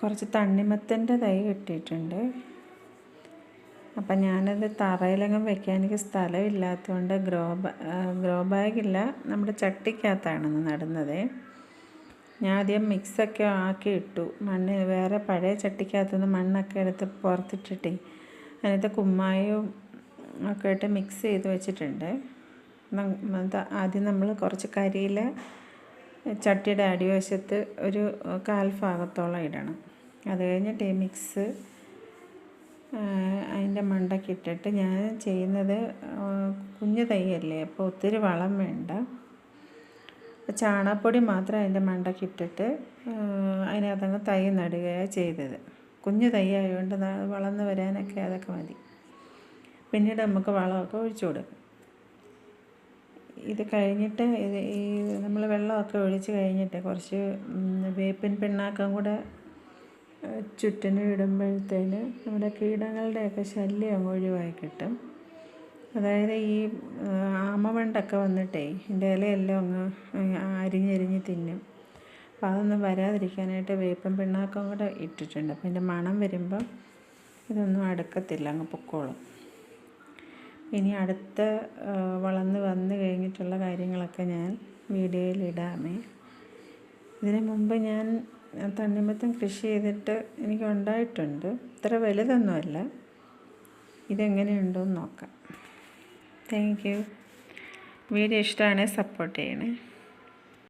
കുറച്ച് തണ്ണിമത്തന്റെ തൈ കിട്ടിയിട്ടുണ്ട്. അപ്പം ഞാനത് തറയിലങ്ങും വെക്കാൻ എനിക്ക് സ്ഥലമില്ലാത്തതുകൊണ്ട് ഗ്രോ ഗ്രോ ബാഗില്ല. നമ്മുടെ ചട്ടിക്കകത്താണ് നടുന്നത്. ഞാൻ ആദ്യം മിക്സൊക്കെ ആക്കി ഇട്ടു. മണ്ണ് വേറെ പഴയ ചട്ടിക്കകത്തുനിന്ന് മണ്ണൊക്കെ എടുത്ത് പുറത്തിട്ടിട്ടേ അതിനകത്ത് കുമ്മായവും ഒക്കെ ഇട്ട് മിക്സ് ചെയ്ത് വെച്ചിട്ടുണ്ട്. ആദ്യം നമ്മൾ കുറച്ച് കരിയില ചട്ടിയുടെ അടിവശത്ത് ഒരു കാൽ ഭാഗത്തോളം ഇടണം. അത് കഴിഞ്ഞിട്ട് മിക്സ് അതിന്റെ മണ്ടയ്ക്ക് ഇട്ടിട്ട് ഞാൻ ചെയ്യുന്നത് കുഞ്ഞു തൈയല്ലേ അപ്പോൾ ഒത്തിരി വളം വേണ്ട. ചാണകപ്പൊടി മാത്രം അതിന്റെ മണ്ടയ്ക്ക് ഇട്ടിട്ട് അതിനകത്തങ്ങ് തൈ നടുകയാണ് ചെയ്തത്. കുഞ്ഞു തൈ ആയതുകൊണ്ട് വളർന്ന് വരാനൊക്കെ അതൊക്കെ മതി. പിന്നീട് നമുക്ക് വളമൊക്കെ ഒഴിച്ചു കൊടുക്കും. ഇത് കഴിഞ്ഞിട്ട് ഇത് ഈ നമ്മൾ വെള്ളമൊക്കെ ഒഴിച്ച് കഴിഞ്ഞിട്ട് കുറച്ച് വേപ്പിൻ പിണ്ണാക്കം കൂടെ ചുറ്റിനും ഇടുമ്പോഴത്തേന് നമ്മുടെ കീടങ്ങളുടെയൊക്കെ ശല്യം അങ്ങ് ഒഴിവായി കിട്ടും. അതായത് ഈ ആമവണ്ടൊക്കെ വന്നിട്ടേ ഇതിന്റെ ഇലയെല്ലാം അങ്ങ് അരിഞ്ഞരിഞ്ഞ് തിന്നും. അപ്പോൾ അതൊന്നും വരാതിരിക്കാനായിട്ട് വേപ്പൻ പിണ്ണാക്കം കൂടെ ഇട്ടിട്ടുണ്ട്. അപ്പോൾ ഇതിന്റെ മണം വരുമ്പം ഇതൊന്നും അടുക്കത്തില്ല അങ്ങ് പൊക്കോളും. ഇനി അടുത്ത വളർന്ന് വന്ന് കഴിഞ്ഞിട്ടുള്ള കാര്യങ്ങളൊക്കെ ഞാൻ വീഡിയോയിൽ ഇടാമേ. ഇതിനു മുമ്പ് ഞാൻ തണ്ണിമത്തൻ കൃഷി ചെയ്തിട്ട് എനിക്ക് ഉണ്ടായിട്ടുണ്ട് ഇത്ര വലുതൊന്നുമല്ല. ഇതെങ്ങനെയുണ്ടോ എന്ന് നോക്കാം. താങ്ക് യു വീഡിയോ ഇഷ്ടമാണെങ്കിൽ സപ്പോർട്ട് ചെയ്യണേ.